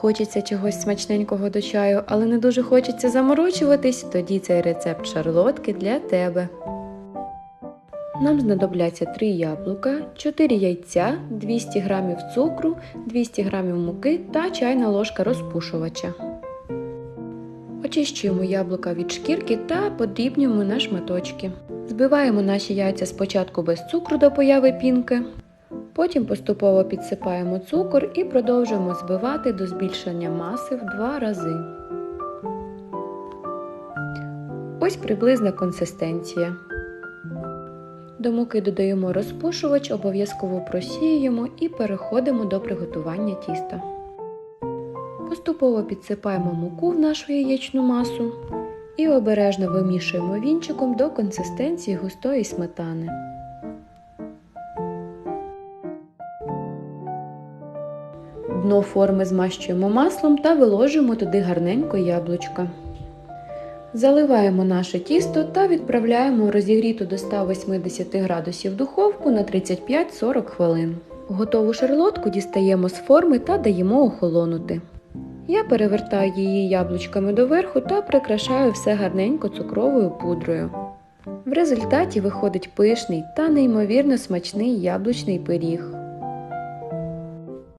Хочеться чогось смачненького до чаю, але не дуже хочеться заморочуватись, тоді цей рецепт шарлотки для тебе. Нам знадобляться 3 яблука, 4 яйця, 200 г цукру, 200 г муки та чайна ложка розпушувача. Очищуємо яблука від шкірки та подрібнюємо на шматочки. Збиваємо наші яйця спочатку без цукру до появи пінки, потім поступово підсипаємо цукор і продовжуємо збивати до збільшення маси в два рази. Ось приблизна консистенція. До муки додаємо розпушувач, обов'язково просіюємо і переходимо до приготування тіста. Поступово підсипаємо муку в нашу яєчну масу і обережно вимішуємо вінчиком до консистенції густої сметани. Дно форми змащуємо маслом та виложуємо туди гарненько яблучко. Заливаємо наше тісто та відправляємо розігріту до 180 градусів духовку на 35-40 хвилин. Готову шарлотку дістаємо з форми та даємо охолонути. Я перевертаю її яблучками доверху та прикрашаю все гарненько цукровою пудрою. В результаті виходить пишний та неймовірно смачний яблучний пиріг.